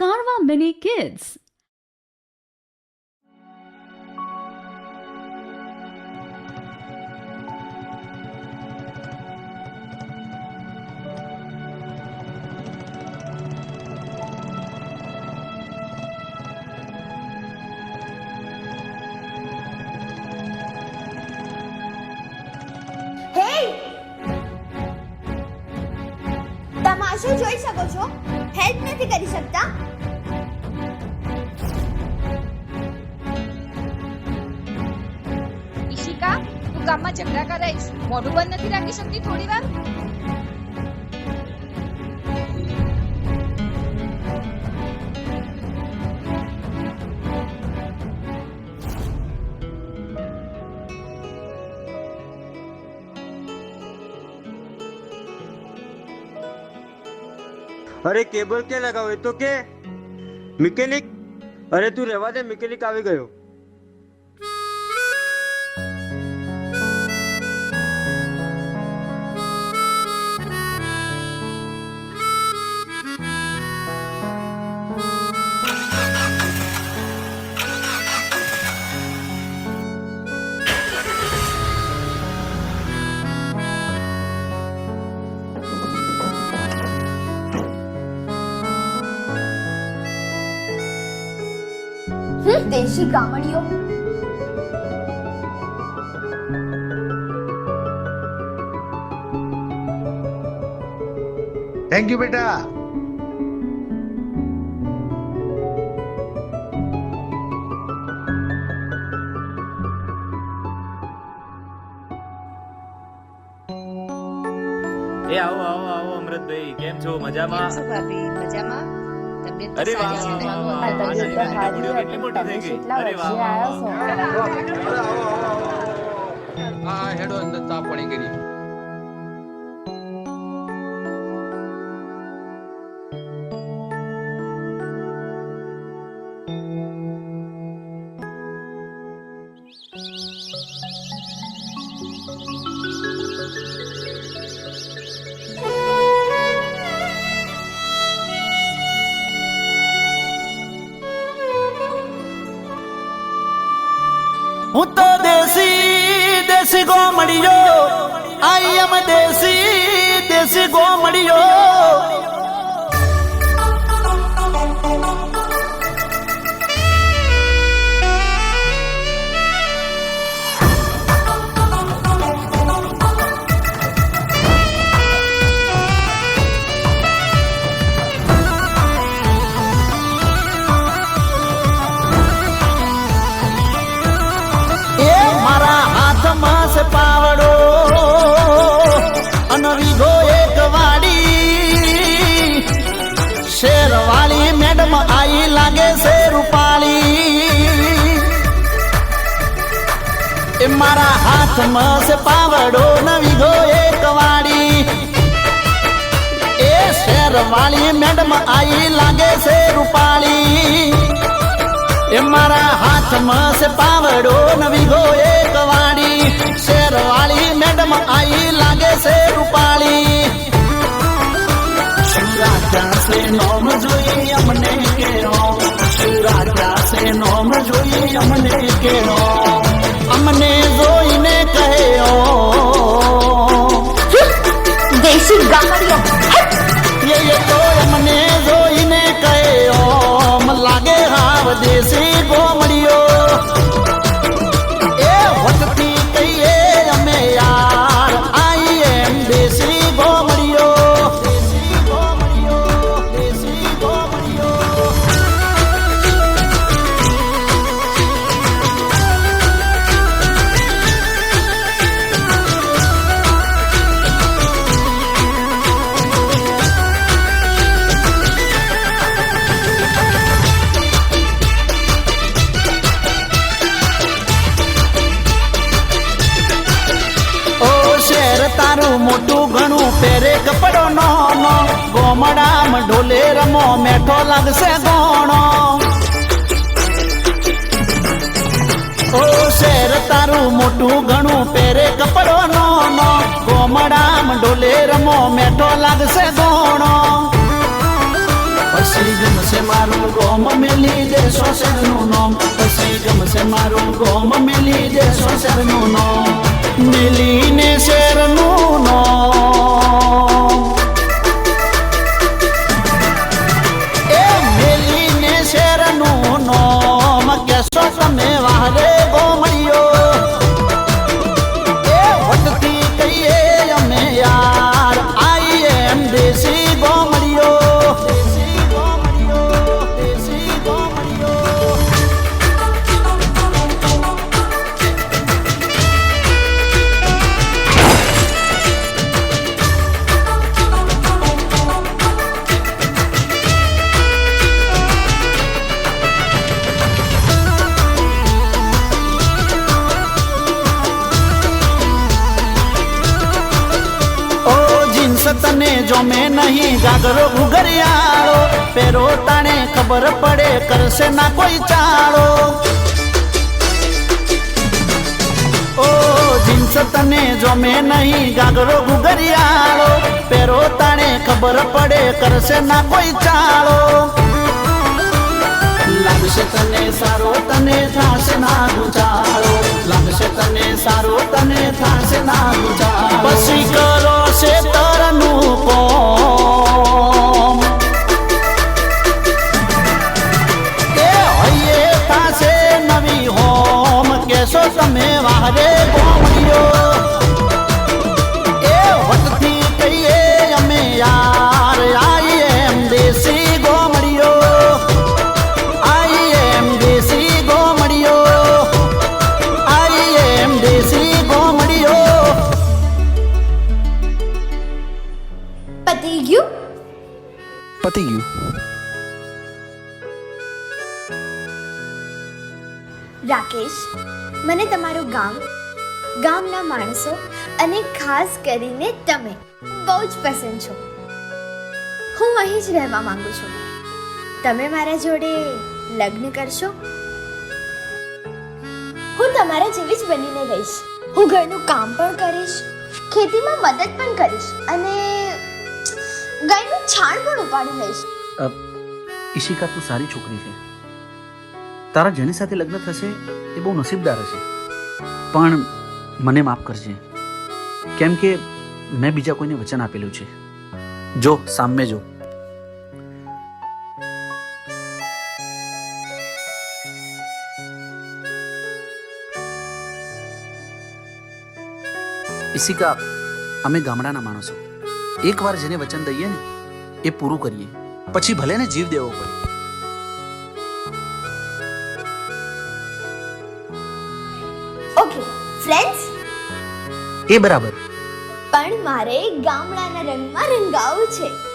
Carva Mini Kids. હે તમાશો જોઈ શકો છો હેલ્પ નથી કરી શકતા? ઈશિકા, તું ગામમાં ઝઘડા કરાઈશ મોઢું બંધ નથી રાખી શકતી થોડી વાર અરે કેબલ કે લગાવો એ તો કે મિકેનિક અરે તું રહેવા દે મિકેનિક આવી ગયો. દેશી ગામડીઓ? થેન્ક યુ બેટા. એ આવો આવો આવો અમૃતભાઈ. કેમ છો? કેમ મજામાં છો ભાભી? મજામાં? અરે વાહ કેટલી મોટી થઈ ગઈ અરે હેડો અંદર તાપ પાણી કરી. હું તો દેશી દેશી ગો મળ્યો આઈ એમ દેશી દેશી ગો મળ્યો વીઘો એક વાડી શેરવાળી મેડમ આઈ લાગે છે રૂપાળી એ મારા હાથમાં છે પાવડો ને વીઘો એક વાડી એ શેરવાળી મેડમ આઈ લાગે છે રૂપાળી એ મારા હાથમાં છે પાવડો નવી ગો એક વાડી શેરવાળી મેડમ આઈ લાગે છે રૂપાળી શિવરાજા છે નોમ જોઈ અમને કેળો શિવરાજા છે નોમ જોઈ અમને કેળો અમને જોઈને કહ્યો દેશી ગામડીઓ એ એ તો અમને પહેરે કપડો નો ગોમડામાં ઢોલે રમો, મેઠો લાગશે ગોણો. ઓ શેર તારું મોટું ઘણું પહેરે કપડો નો ગોમડામાં ઢોલે રમો, મેઠો લાગશે ગોણો. પછી ગમશે મારું ગોમ, મેલી દેશો શહેરનું નામ. પછી ગમશે મારું ગોમ, મેલી દેશો શહેરનું નામ. મેલીને શહેરનું નામ. તને જોમે નહીં, જાગરો ઘુઘરિયાળો પેરો તાણે ખબર પડે, કરશે ના કોઈ ચાળો. તને જોમે નહીં ગાગરો ઘુઘરિયાળો પેરો તાણે ખબર પડે, કરશે ના કોઈ ચાળો. લાગશે તને સારો, તને થાશે ના ગુચાળો. લાગશે તને સારો, તને થાશે ના ગુચાળો. પછી પતી ગયું પતી ગયું રાકેશ મને તમારું ગામ ગામના માણસો અને ખાસ કરીને તમે બહુ જ પસંદ છો. હું અહીં જ રહેવા માંગુ છું. તમે મારા જોડે લગ્ન કરશો? હું તમારા જેવી જ બનીને રહીશ. હું ઘરનું કામ પણ કરીશ ખેતીમાં મદદ પણ કરીશ અને છાણ પણ ઉપાડી લઈશ. ઈશિકા, તું સારી છોકરી છે. તારા જેની સાથે લગ્ન થશે એ બહુ નસીબદાર હશે. પણ મને માફ કરજે. કેમ કે મેં બીજા કોઈને વચન આપેલું છે. જો, સામે જો. ઈશિકા, અમે ગામડાના માણસો. એકવાર જેને વચન દઈએ ને એ પૂરું કરીએ. પછી ભલે ને જીવ દેવો પડે. ઓકે ફ્રેન્ડ્સ એ બરાબર. પણ મારે ગામડાના રંગમાં રંગાવું છે.